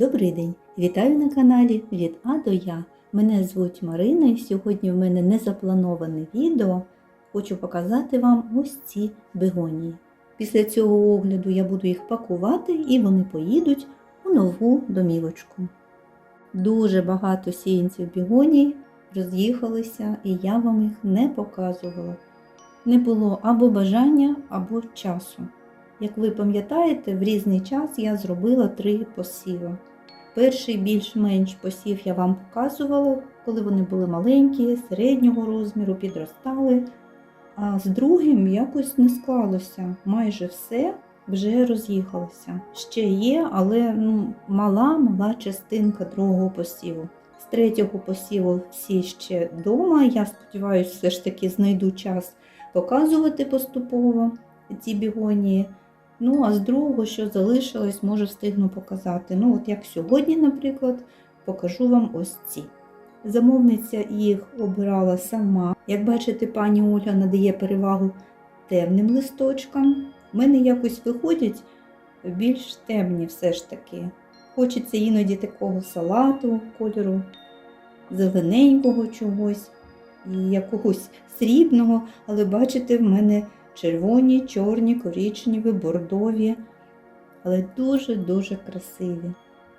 Добрий день! Вітаю на каналі від А до Я. Мене звуть Марина і сьогодні в мене незаплановане відео. Хочу показати вам ось ці бегонії. Після цього огляду я буду їх пакувати і вони поїдуть у нову домівочку. Дуже багато сіянців бігоній роз'їхалися і я вам їх не показувала. Не було або бажання, або часу. Як ви пам'ятаєте, в різний час я зробила три посіви. Перший більш-менш посів я вам показувала, коли вони були маленькі, середнього розміру, підростали. А з другим якось не склалося. Майже все вже роз'їхалося. Ще є, але ну, мала мала частинка другого посіву. З третього посіву всі ще вдома. Я сподіваюся, все ж таки знайду час показувати поступово ці бігонії. Ну, а з другого, що залишилось, може встигну показати. Ну, от як сьогодні, наприклад, покажу вам ось ці. Замовниця їх обирала сама. Як бачите, пані Ольга надає перевагу темним листочкам. У мене якось виходять більш темні все ж таки. Хочеться іноді такого салату кольору, зелененького чогось і якогось срібного, але бачите, в мене червоні, чорні, коричневі, бордові, але дуже-дуже красиві.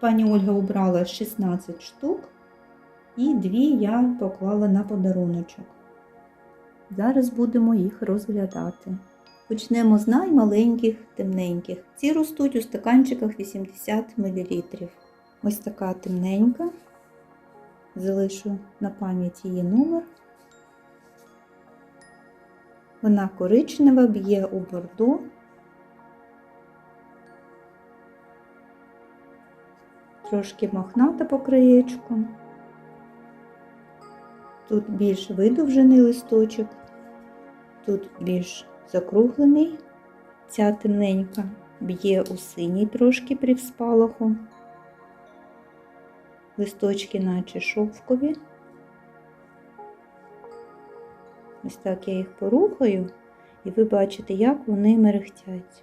Пані Ольга обрала 16 штук, і дві я поклала на подаруночок. Зараз будемо їх розглядати. Почнемо з наймаленьких темненьких. Ці ростуть у стаканчиках 80 мл. Ось така темненька. Залишу на пам'ять її номер. Вона коричнева, б'є у бордо. Трошки мохната по краєчку. Тут більш видовжений листочок, тут більш закруглений. Ця темненька б'є у синій трошки при спалаху. Листочки наче шовкові. Ось так я їх порухаю, і ви бачите, як вони мерехтять.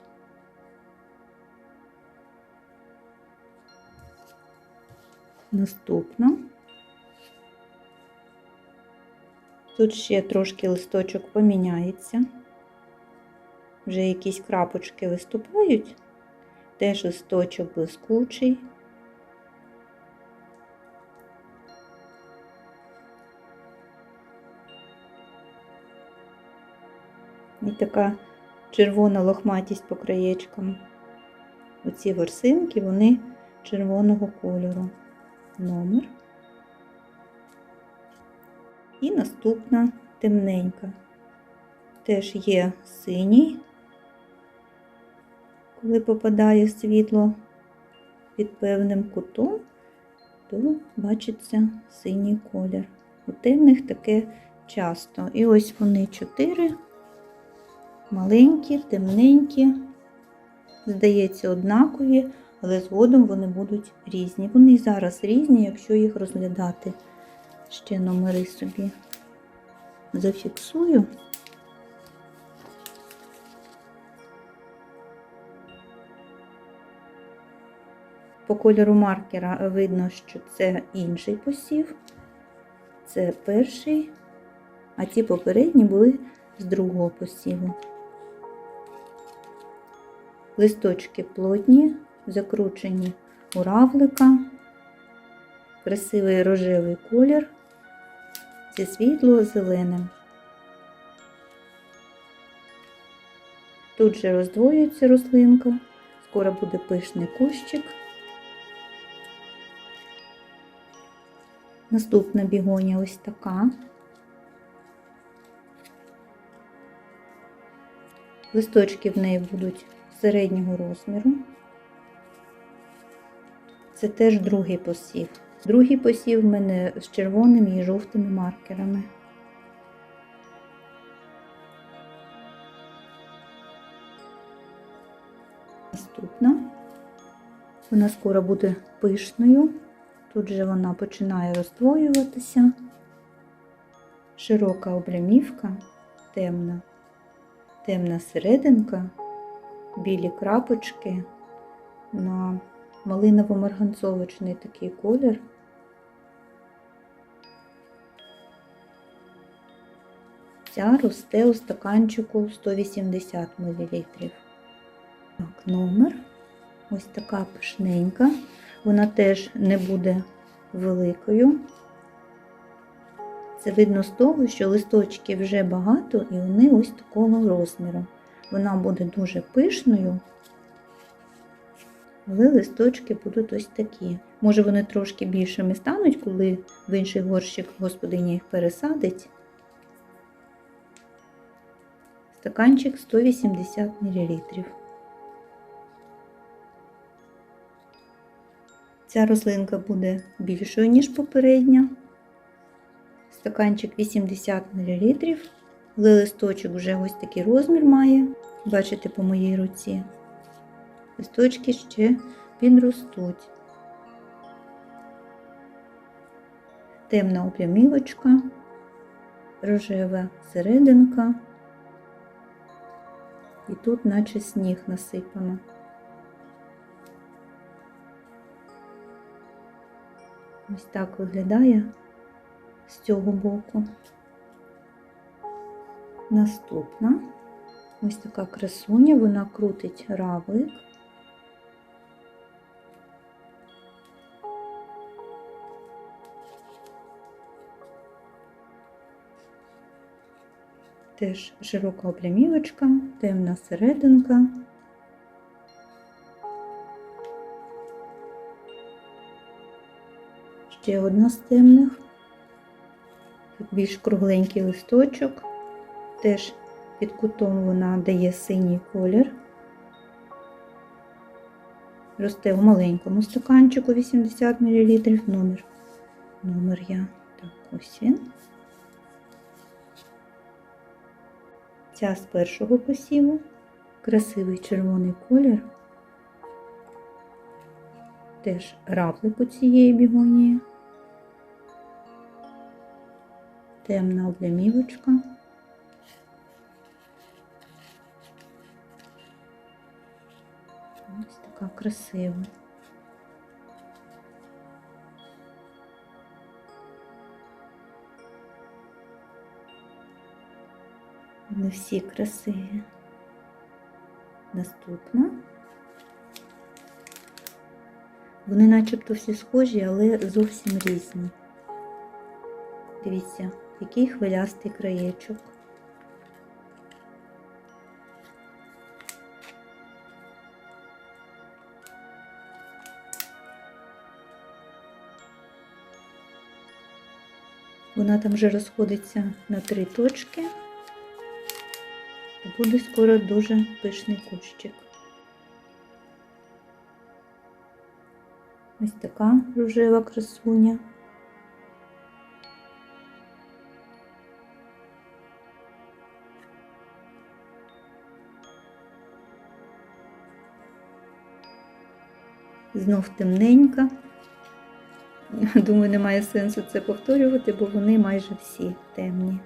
Наступна. Тут ще трошки листочок поміняється. Вже якісь крапочки виступають, теж листочок блискучий. І така червона лохматість по краєчкам. Оці ворсинки, вони червоного кольору. Номер. І наступна темненька. Теж є синій, коли попадає світло під певним кутом, то бачиться синій колір. У темних таке часто. І ось вони чотири маленькі, темненькі, здається, однакові, але згодом вони будуть різні. Вони і зараз різні, якщо їх розглядати. Ще номери собі зафіксую. По кольору маркера видно, що це інший посів, це перший, а ті попередні були з другого посіву. Листочки плотні, закручені у равлика, красивий рожевий колір зі світло-зеленим. Тут же роздвоюється рослинка, скоро буде пишний кущик. Наступна бігоня ось така. Листочки в неї будуть середнього розміру. Це теж другий посів. Другий посів в мене з червоними і жовтими маркерами. Наступна. Вона скоро буде пишною. Тут же вона починає роздвоюватися. Широка облямівка, темна, темна серединка, білі крапочки на малиново-марганцовочний такий колір. Ця росте у стаканчику 180 мл. Так, номер. Ось така пишненька. Вона теж не буде великою. Це видно з того, що листочків вже багато і вони ось такого розміру. Вона буде дуже пишною, але листочки будуть ось такі. Може вони трошки більшими стануть, коли в інший горщик господиня їх пересадить. Стаканчик 180 мл. Ця рослинка буде більшою, ніж попередня. Стаканчик 80 мл. Листочок вже ось такий розмір має. Бачите по моїй руці. Листочки ще підростуть. Темна опрямівочка, рожева серединка. І тут наче сніг насипано. Ось так виглядає з цього боку. Наступна ось така красуня, вона крутить равлик. Теж широка облямівочка, темна серединка. Ще одна з темних. Тут більш кругленький листочок, теж під кутом вона дає синій колір. Росте в маленькому стаканчику 80 мл номер. Номер я. Так, ось він. Ця з першого посіву. Красивий червоний колір. Теж равлик цієї бігонії. Темна облямівочка. Така. Вони всі красиві. Наступна. Вони начебто всі схожі, але зовсім різні. Дивіться, який хвилястий краєчок. Вона там вже розходиться на три точки. Буде скоро дуже пишний кущик. Ось така рожева красуня. Знов темненька. Думаю, немає сенсу це повторювати, бо вони майже всі темні.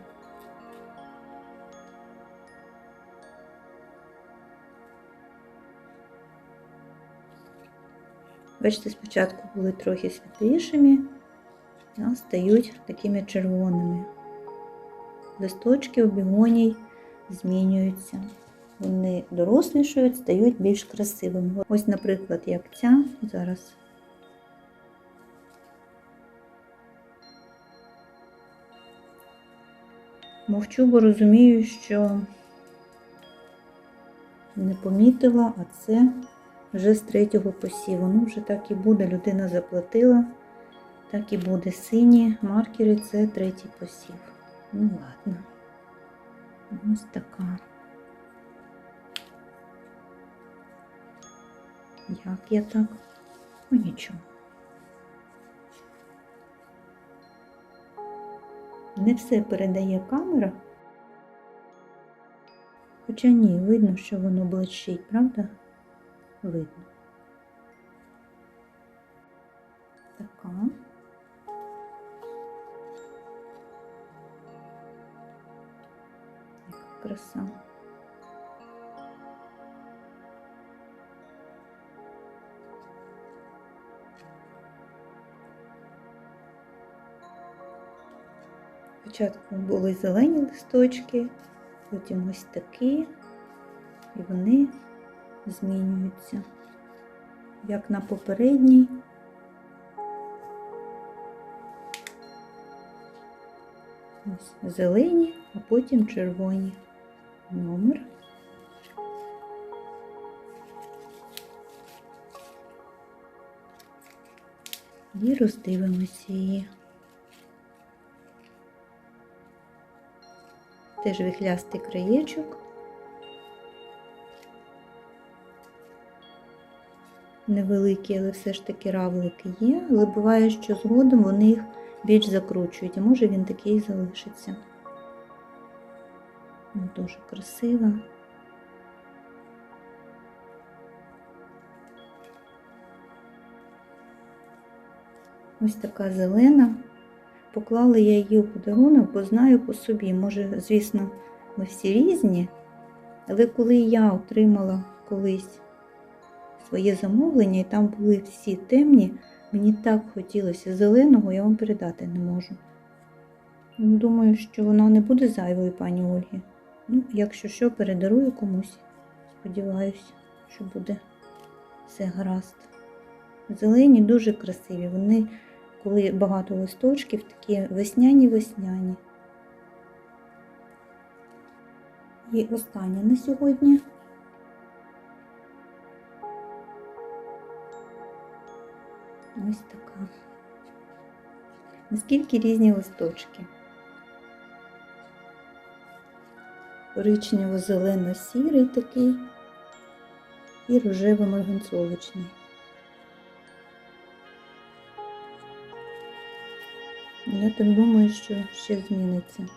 Бачите, спочатку були трохи світлішими, а стають такими червоними. Листочки у бігоній змінюються. Вони дорослішають, стають більш красивими. Ось, наприклад, як ця зараз. Мовчу, бо розумію, що не помітила, а це вже з третього посіву. Ну, вже так і буде. Людина заплатила, так і буде. Сині маркери це третій посів. Ну, ладно. Ось така. Як я так? Ну нічого. Не все передає камера. Хоча ні, видно, що воно блищить, правда? Видно. Така. Яка краса. Спочатку були зелені листочки, потім ось такі, і вони змінюються, як на попередній. Ось зелені, а потім червоні. Номер. І роздивимося її. Теж вихлястий краєчок. Невеликі, але все ж таки равлики є, але буває, що згодом вони їх більш закручують, а може він такий і залишиться. Ну, Дуже красива. Ось така зелена. Поклала я її у подарунок, бо знаю по собі. Може, звісно, ми всі різні, але коли я отримала колись своє замовлення, і там були всі темні, мені так хотілося зеленого, я вам передати не можу. Ну, Думаю, що вона не буде зайвою, пані Ольгі. Ну, якщо що, передарую комусь. Сподіваюся, що буде все гаразд. Зелені дуже красиві. Вони, коли багато листочків, такі весняні-весняні. І останнє на сьогодні. Ось така. Наскільки різні листочки. Коричнево-зелено-сірий такий і рожево-марганцовичний. Я так думаю, що ще зміниться.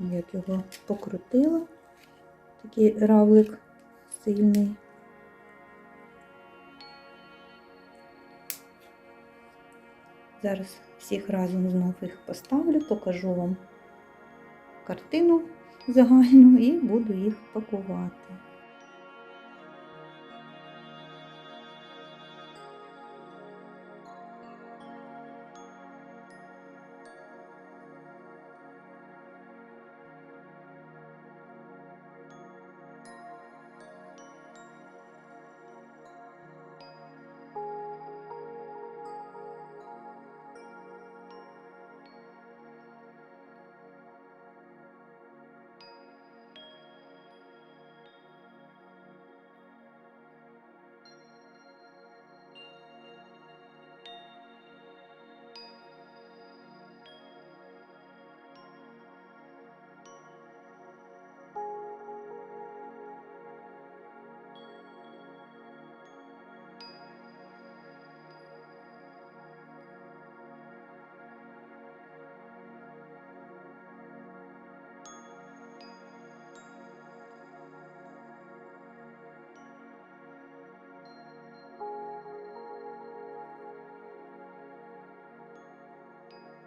Як його покрутила. Такий равлик сильний. Зараз всіх разом знов їх поставлю, покажу вам картину загальну і буду їх пакувати.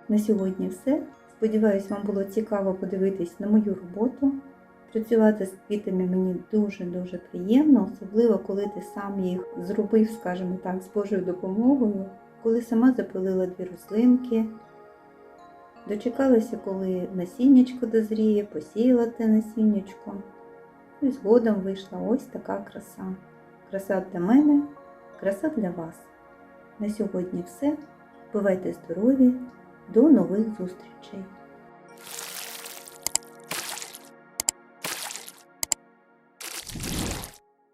На сьогодні все. Сподіваюсь, вам було цікаво подивитись на мою роботу. Працювати з квітами мені дуже-дуже приємно, особливо коли ти сам їх зробив, скажімо так, з Божою допомогою, коли сама запилила дві рослинки, дочекалася, коли насіннячко дозріє, посіяла те насіннячко. І згодом вийшла ось така краса. Краса для мене, краса для вас. На сьогодні все. Бувайте здорові! До нових зустрічей!